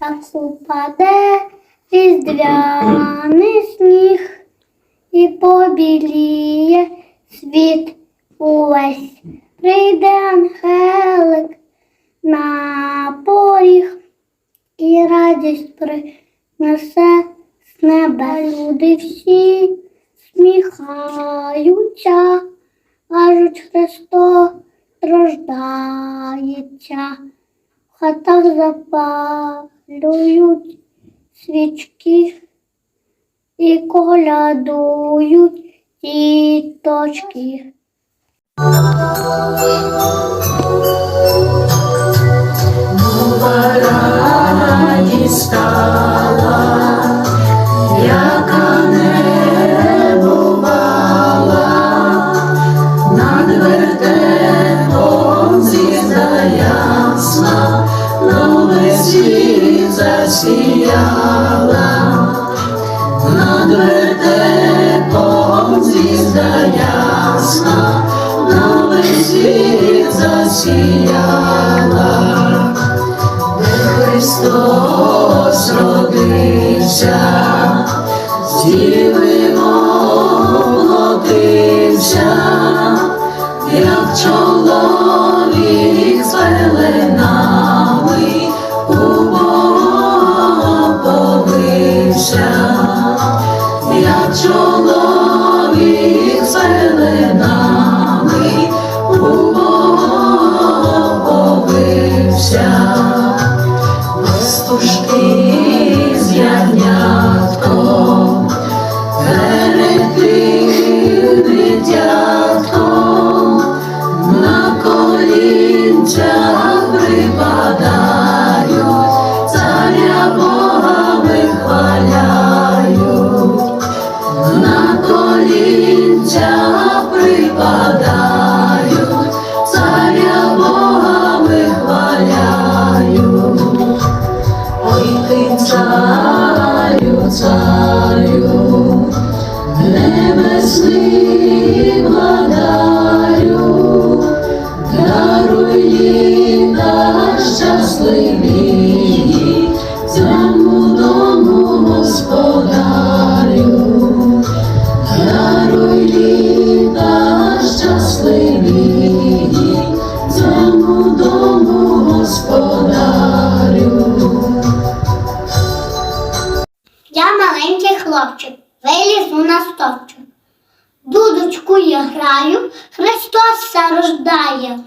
Так упаде різдвяний сніг і побіліє світ увесь. Прийде ангелик на поріг і радість принесе з неба. Люди всі сміхаються, кажуть, Христос рождається. В хатах запалюють свічки і колядують тіточки. Засіяла. Христос родився, з діви воплотився, як чоловік з пеленами у Бога повився, як чоловік повився. Пастушки з ягнятком, перед тим на колінцях припадають, царя Бога вихваляють, на колінцях припадають, небесний владарю, даруй літа щасливі, цьому дому господарю, даруй літа щасливі, цьому дому господарю. Я маленький хлопчик, вилізу на стовпчик. Дудочку я граю, Христос все рождає.